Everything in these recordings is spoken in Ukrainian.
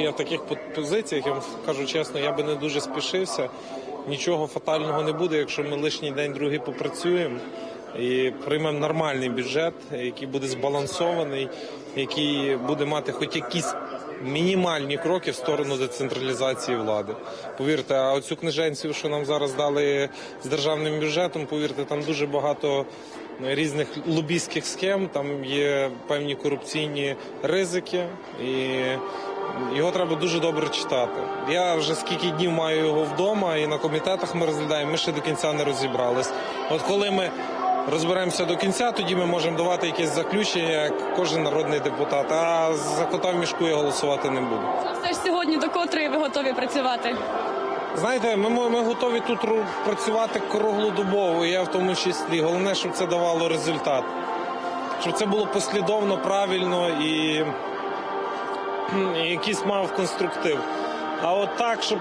Я в таких позиціях, я вам кажу чесно, я би не дуже спішився. Нічого фатального не буде, якщо ми лишній день другий попрацюємо і приймемо нормальний бюджет, який буде збалансований, який буде мати хоч якісь мінімальні кроки в сторону децентралізації влади. Повірте, а оцю книженців, що нам зараз дали з державним бюджетом, повірте, там дуже багато різних лобійських схем, там є певні корупційні ризики і. Його треба дуже добре читати. Я вже скільки днів маю його вдома, і на комітетах ми розглядаємо. Ми ще до кінця не розібрались. От коли ми розберемося до кінця, тоді ми можемо давати якесь заключення, як кожен народний депутат. А за кота в мішку я голосувати не буду. Все ж сьогодні до котрої ви готові працювати? Знаєте, ми, ми, готові тут працювати круглодобово, я в тому числі. Головне, щоб це давало результат. Щоб це було послідовно, правильно і, і якийсь мав конструктив. А от так, щоб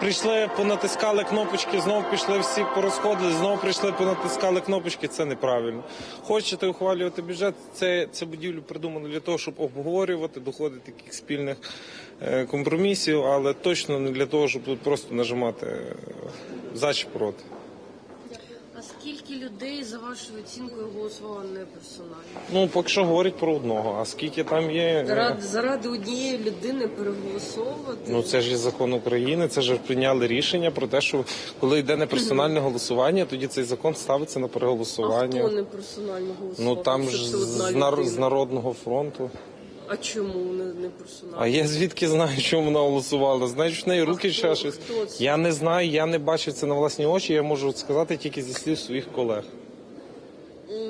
прийшли, понатискали кнопочки, знов пішли всі порозходили, знов прийшли, понатискали кнопочки, це неправильно. Хочете ухвалювати бюджет, це, це будівлю придумано для того, щоб обговорювати, доходити таких спільних е, компромісів, але точно не для того, щоб тут просто нажимати е, за чи проти. А скільки людей за вашою оцінкою голосувало не персонально? Ну, поки що говорять про одного, а скільки там є. е, Заради, заради однієї людини переголосовувати? Ну це ж є закон України. Це ж прийняли рішення про те, що коли йде неперсональне голосування, тоді цей закон ставиться на а переголосування. хто не персонально голосував? Ну там ж з, нар- з народного фронту. А чому не, не персонал? А я звідки знаю, чому вона голосувала? Знаєш, в неї руки хто- щось. хто це? Я не знаю, я не бачив це на власні очі. Я можу сказати тільки зі слів своїх колег.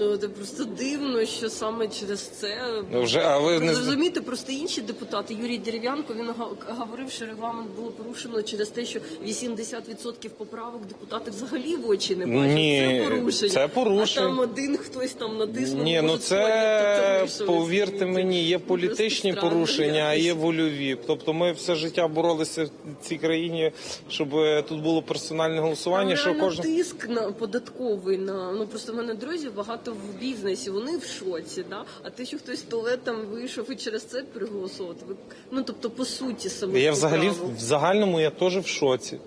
Ну це просто дивно, що саме через це Ну, вже, а ви не розумієте, просто інші депутати. Юрій Дерев'янко він говорив, що регламент було порушено через те, що 80% поправок депутати взагалі в очі не бачать. Ні, це порушення. це порушення. А там один хтось там натиснув. Ні, ну це повірте мені, є Ну, політичні просто порушення, а є вольові. Тобто ми все життя боролися в цій країні, щоб е, тут було персональне голосування. Там Що кожен тиск на податковий на ну просто в мене друзі багато в бізнесі. Вони в шоці, да. А те, що хтось в туалет там вийшов і через це переголосувати. Ви ну тобто по суті саме я взагалі в загальному я теж в шоці.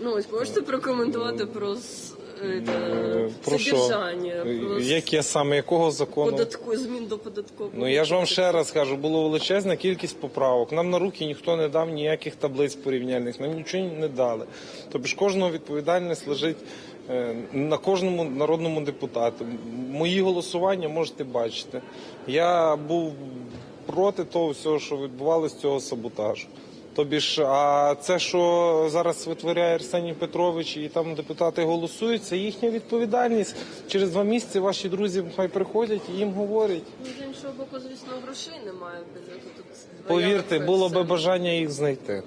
Ну ось можете прокоментувати про с- е, Е, Про содержання, про Яке саме якого закону? податку змін до податкового. Ну я ж вам ще раз кажу, було величезна кількість поправок. Нам на руки ніхто не дав ніяких таблиць порівняльних, нам нічого не дали. Тобто ж кожного відповідальність лежить е, на кожному народному депутату. Мої голосування можете бачити. Я був проти того всього, що відбувалося цього саботажу. Тобі ж, а це, що зараз витворяє Арсеній Петрович, і там депутати голосують, це їхня відповідальність. Через два місяці ваші друзі хай приходять і їм говорять. Ну, з іншого боку, звісно, грошей немає. Тут Повірте, було би бажання їх знайти.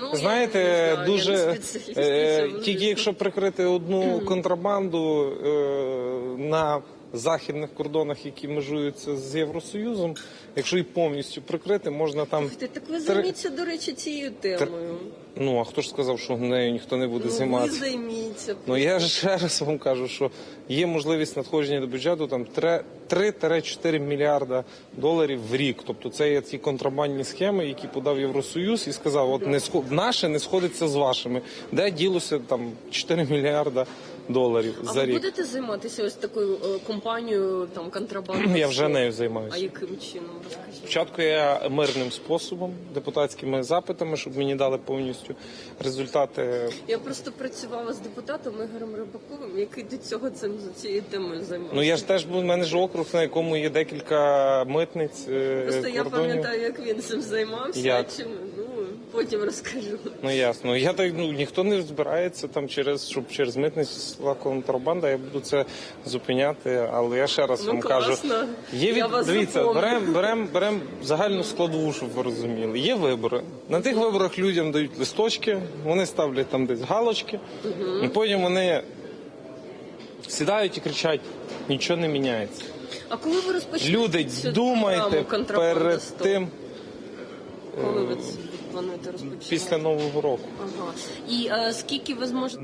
Ну, я Знаєте, не знаю, я не дуже спеціаліст е, цьому, тільки звісно. якщо прикрити одну контрабанду е, на західних кордонах, які межуються з Євросоюзом, якщо і повністю прикрити, можна там Слухайте, Так ви займіться, до речі, цією темою. ну а хто ж сказав, що нею ніхто не буде Ну, ви займатися? займіться. Ну я ж ще раз вам кажу, що є можливість надходження до бюджету там 3-4 мільярда доларів в рік. Тобто це є ці контрабандні схеми, які подав Євросоюз і сказав, от не схо- наше не сходиться з вашими. Де ділося там 4 мільярда доларів А за ви рік? будете займатися ось такою е, компанією там контрабанди? Я вже нею А займаюся. яким чином розкажіть? Спочатку я мирним способом, депутатськими запитами, щоб мені дали повністю результати Я просто працювала з депутатом Ігорем Рибаковим, який до цього цим цією темою займався. Ну я ж теж був мене ж округ, на якому є декілька митниць. е, Просто я пам'ятаю, як він цим займався. Як? Чим потім розкажу. Ну ясно. Я так ну ніхто не збирається там через щоб через митницю йшла контрабанда. Я буду це зупиняти. Але я ще раз Ну, вам класно. кажу, є Я від вас дивіться, беремо берем, берем загальну складову, щоб ви розуміли. Є вибори. На тих виборах людям дають листочки, вони ставлять там десь галочки, і потім вони сідають і кричать: нічого не міняється. А коли ви розпочнете Люди, думайте перед тим коли ви це плануєте розпочати? після нового року. Ага. І е, скільки ви зможете